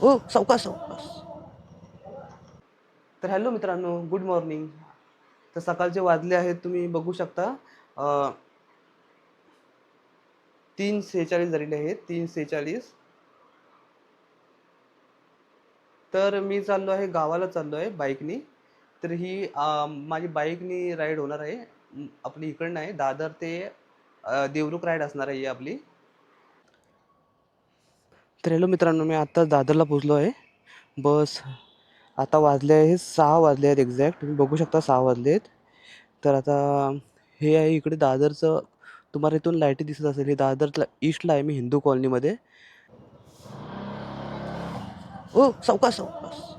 ओ सावकाश सावकाश. तर हॅलो मित्रांनो गुड मॉर्निंग तर सकाळचे वाजले आहेत तुम्ही बघू शकता. तीन सेहेचाळीस झालेले आहेत तीन सेहेचाळीस. तर मी चाललो आहे गावाला चाललो आहे बाईकनी. तर ही माझी बाईकनी राईड होणार आहे. आपली इकडनं आहे दादर ते देवरुख राईड असणार आहे ही आपली. तर हॅलो मित्रांनो मी आत्ता दादरला पोचलो आहे. बस आता वाजले आहे सहा वाजले आहेत एक्झॅक्ट तुम्ही बघू शकता सहा वाजले आहेत. तर आता हे आहे इकडे दादरचं तुम्हाला इथून लाईटी दिसत असेल. हे दादरला ईस्टला आहे मी हिंदू कॉलनीमध्ये ओ सावकाश सावकाश.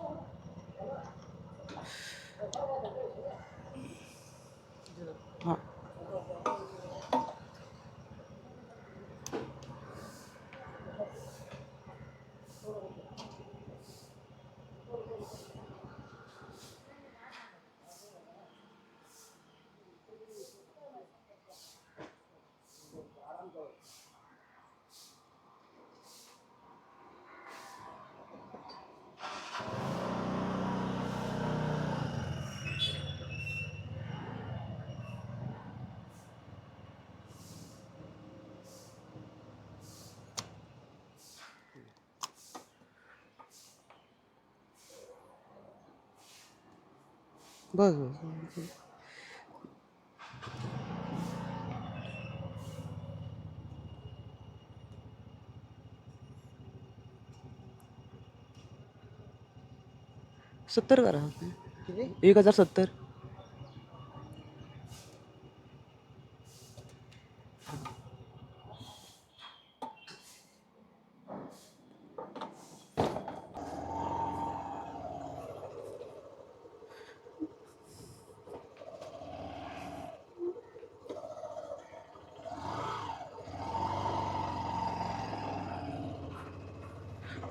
बस बस सत्तर करा. एक हजार सत्तर.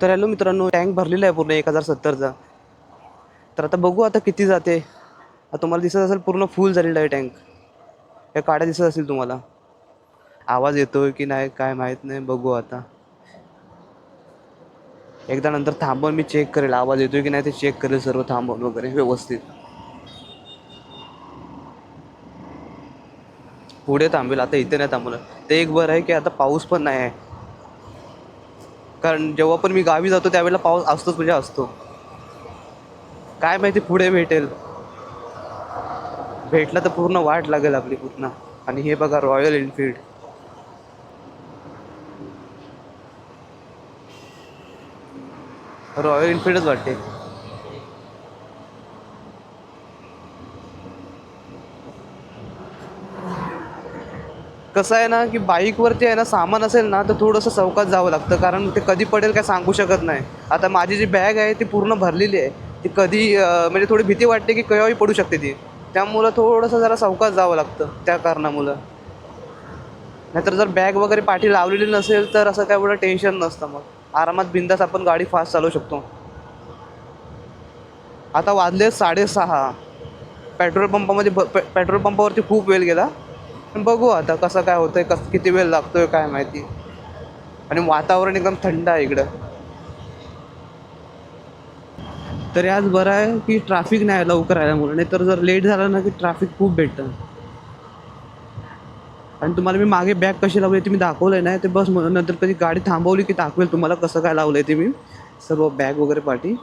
तर हॅलो मित्रांनो टँक भरलेला आहे पूर्ण एक हजार सत्तरचा. तर आता बघू आता किती जाते. तुम्हाला दिसत असेल पूर्ण फुल झालेला आहे टँक या काड्या दिसत असेल तुम्हाला. आवाज येतोय की नाही काय माहीत नाही बघू आता. एकदा नंतर थांबवून मी चेक करेल आवाज येतोय की नाही ते चेक करेल सर्व थांबवून वगैरे व्यवस्थित. पुढे थांबेल आता इथे नाही थांबवलं ते एक बरं आहे की आता पाऊस पण नाही आहे. कारण जेव्हा पण मी गावी जातो त्यावेळेला पाऊस असतोच म्हणजे असतो. काय माहिती पुढे भेटेल. भेटला तर पूर्ण वाट लागेल आपली पूर्ण आणि हे बघा रॉयल एनफिल्ड रॉयल एनफिल्डच वाटते कसं आहे ना की बाईकवरती आहे ना सामान असेल ना तर थोडंसं चौकात जावं लागतं. कारण ते कधी पडेल काय सांगू शकत नाही. आता माझी जी बॅग आहे ती पूर्ण भरलेली आहे. ती कधी म्हणजे थोडी भीती वाटते की केव्हाही पडू शकते ती. त्यामुळं थोडंसं जरा चौकात जावं लागतं त्या कारणामुळं. नाहीतर जर बॅग वगैरे पाठी लावलेली नसेल तर असं काय एवढं टेन्शन नसतं मग. आरामात बिंदास आपण गाडी फास्ट चालवू शकतो. आता वाजले साडेसहा. पेट्रोल पंपामध्ये ब पे पेट्रोल पंपावरती खूप वेळ गेला. पण बघू आता कसं काय होतंय कस किती वेळ लागतोय काय माहिती. आणि वातावरण एकदम थंड आहे इकडं. तरी आज बरं आहे की ट्रॅफिक नाही लवकर आल्यामुळे नाही तर जर लेट झालं ना की ट्रॅफिक खूप भेटतं. आणि तुम्हाला मी मागे बॅग कशी लावली ते मी दाखवलंय ना ते बस नंतर कधी गाडी थांबवली की दाखवेल तुम्हाला कसं काय लावलंय ते मी. सर्व बॅग वगैरे पाठी.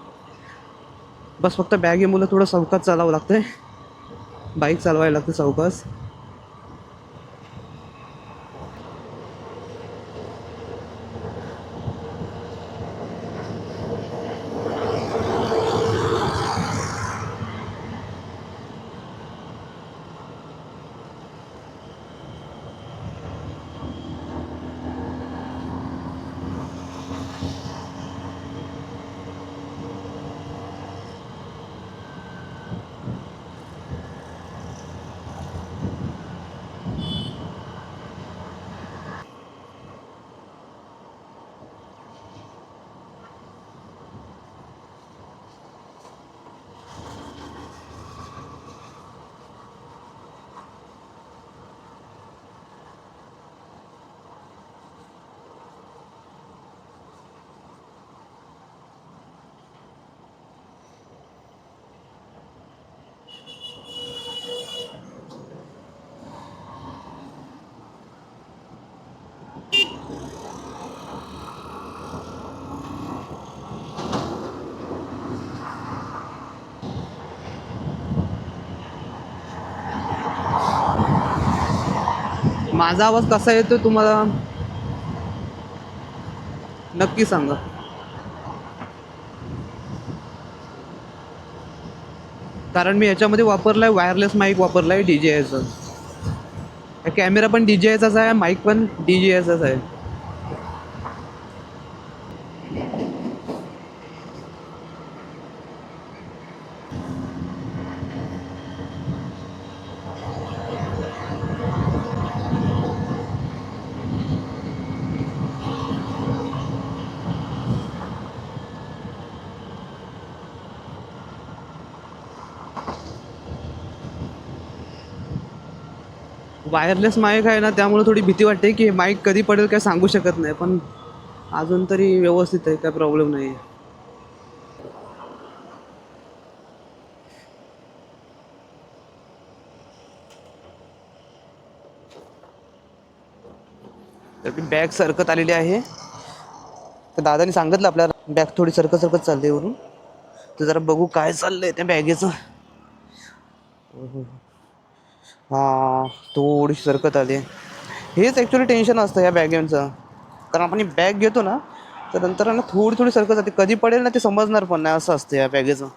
बस फक्त बॅग आहे मुलं थोडं चौकात चालावं लागतंय. बाईक चालवायला लागतं चौकास माझा आवाज कसा येतो तुम्हाला? नक्की सांगा. कारण मी याच्यामध्ये वापरलाय वायरलेस माईक वापरलाय डी जे आयचा कॅमेरा पण डी जे आयचाच आहे माईक पण डी जे आयचाच आहे. वायरलेस माईक आहे ना त्यामुळे थोडी भीती वाटते की माईक कधी पडेल काय सांगू शकत नाही. पण अजून तरी व्यवस्थित आहे काय प्रॉब्लेम नाही आहे तर ती बॅग सरकत आलेली आहे. तर दादाने सांगितलं आपल्याला बॅग थोडी सरकत सरकत चालते वरून. तर जरा बघू काय चाललंय त्या बॅगेचं हा थोडीशी सरकत आली. हेच ॲक्च्युली टेन्शन असतं या बॅगेंचं कारण आपण बॅग घेतो ना तर नंतर ना थोडी थोडी सरकत जाते. कधी पडेल ना ते समजणार पण नाही असं असतं या बॅगेचं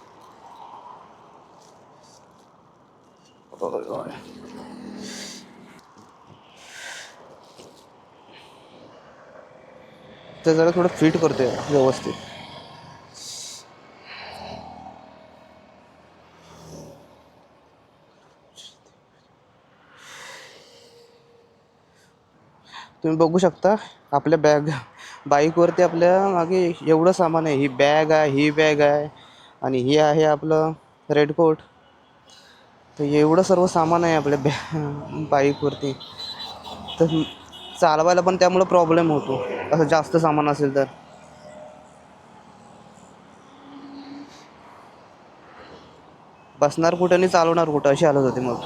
ते जरा थोडं फिट करतोय व्यवस्थित. तुम्ही बघू शकता आपल्या बॅग बाईकवरती आपल्या मागे एवढं सामान आहे. ही बॅग आहे ही बॅग आहे आणि ही आहे आपलं रेडकोट तर एवढं सर्व सामान आहे आपल्या बॅ बाईकवरती. तर चालवायला पण त्यामुळं प्रॉब्लेम होतो. असं जास्त सामान असेल तर. बसणार कुठं आणि चालवणार कुठं अशी हालत होती मग.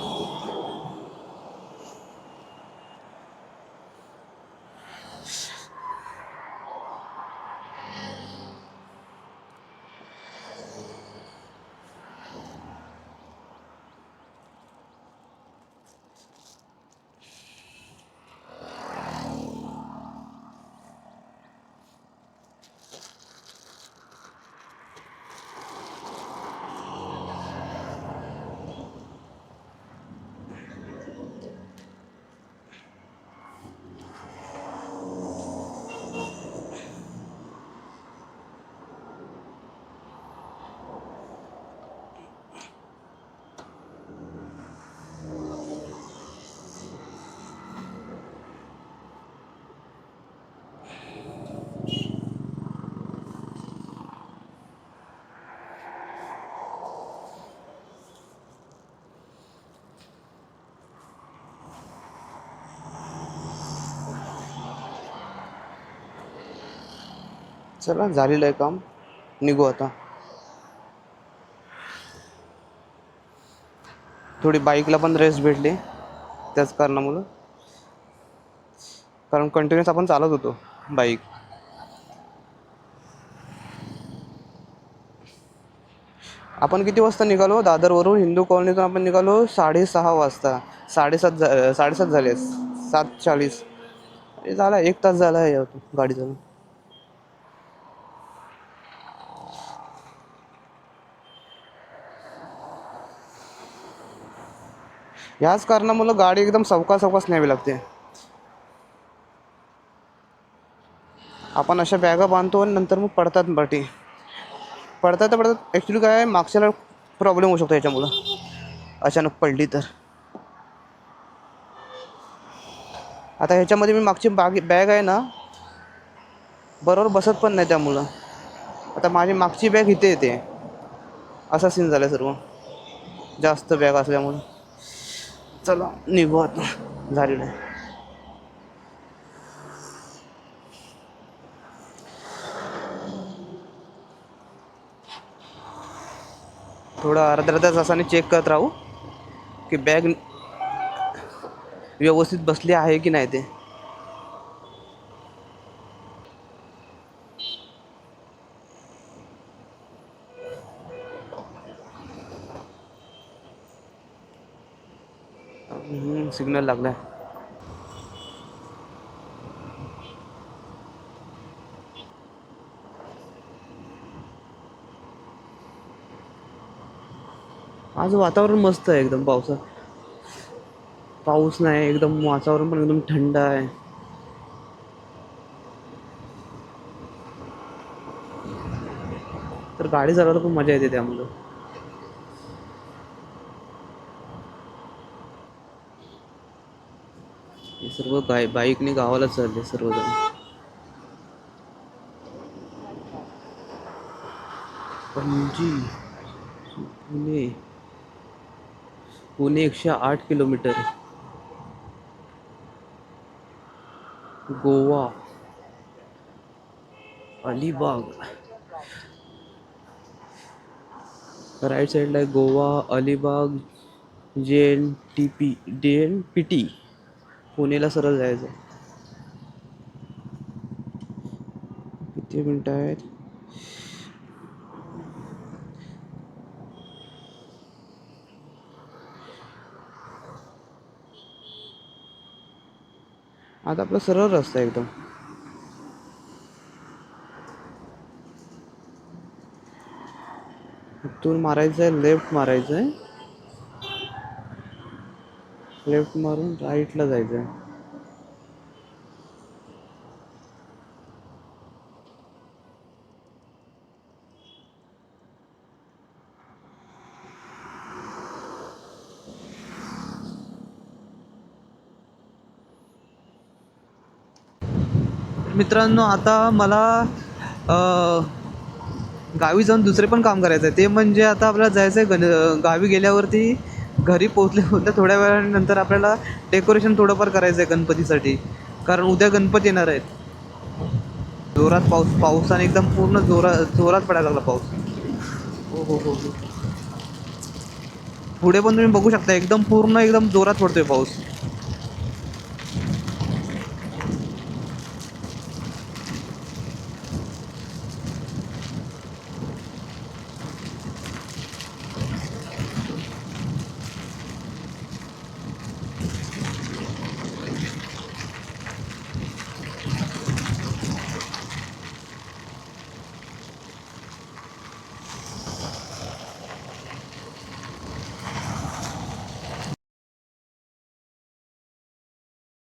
चला झालेलं आहे काम. निघू आता. थोडी बाईकला पण रेस्ट भेटली त्याच कारणामुळं. कारण कंटिन्युअस आपण चालत होतो बाईक. आपण किती वाजता निघालो? दादरवरून हिंदू कॉलनीतून आपण निघालो साडेसहा वाजता. साडेसात झा साडेसात झाले सात चाळीस. हे झाला एक तास झाला आहे गाडी चालून ह्याच कारणामुळं गाडी एकदम सावकाश सवकास न्यावी लागते. आपण अशा बॅगा बांधतो आणि नंतर मग पडतात बटी पडतात तर पडतात ॲक्च्युली काय मागच्याला प्रॉब्लेम होऊ शकतो याच्यामुळं. अचानक पडली तर. आता ह्याच्यामध्ये मी मागची बाग बॅग आहे ना बरोबर बसत पण नाही त्यामुळं. आता माझी मागची बॅग इथे येते. असा सीन झाला सर्व. जास्त बॅग असल्यामुळं. चला निघू आता. झालेलं आहे थोडा अर्ध्या अर्ध्या तासाने चेक करत राहू की बॅग व्यवस्थित बसली आहे की नाही ते. सिग्नल लागलाय. आज वातावरण मस्त आहे एकदम पावस पाऊस नाही एकदम वातावरण पण एकदम थंड आहे. तर गाडी चालवायला पण मजा येते त्यामुळं सर्व गाय बाईकने गावाला चालले सर्वजण पणजी पुणे। पुणे एकशे आठ किलोमीटर। गोवा। अलिबाग। राईट साईडला Goa, Alibag J N T P D N P T पुणेला सरळ जायचं. किती मिनटं आहेत? आता आपला सरळ रस्ता एकदम. इथून मारायचं आहे लेफ्ट मारायचं आहे लेफ्ट मारून राईटला जायचं आहे मित्रांनो आता मला गावी जाऊन दुसरे पण काम करायचं आहे ते म्हणजे आता आपल्याला जायचं आहे गण गावी गेल्यावरती घरी पोहोचले होते थोड्या वेळानंतर आपल्याला डेकोरेशन थोडंफार करायचं आहे गणपतीसाठी. कारण उद्या गणपती येणार आहेत. जोरात पाऊस पावसाने एकदम पूर्ण जोरात जोरात पडायला लागला पाऊस. हो हो हो हो. पुढे पण तुम्ही बघू शकता एकदम पूर्ण एकदम जोरात पडतोय पाऊस.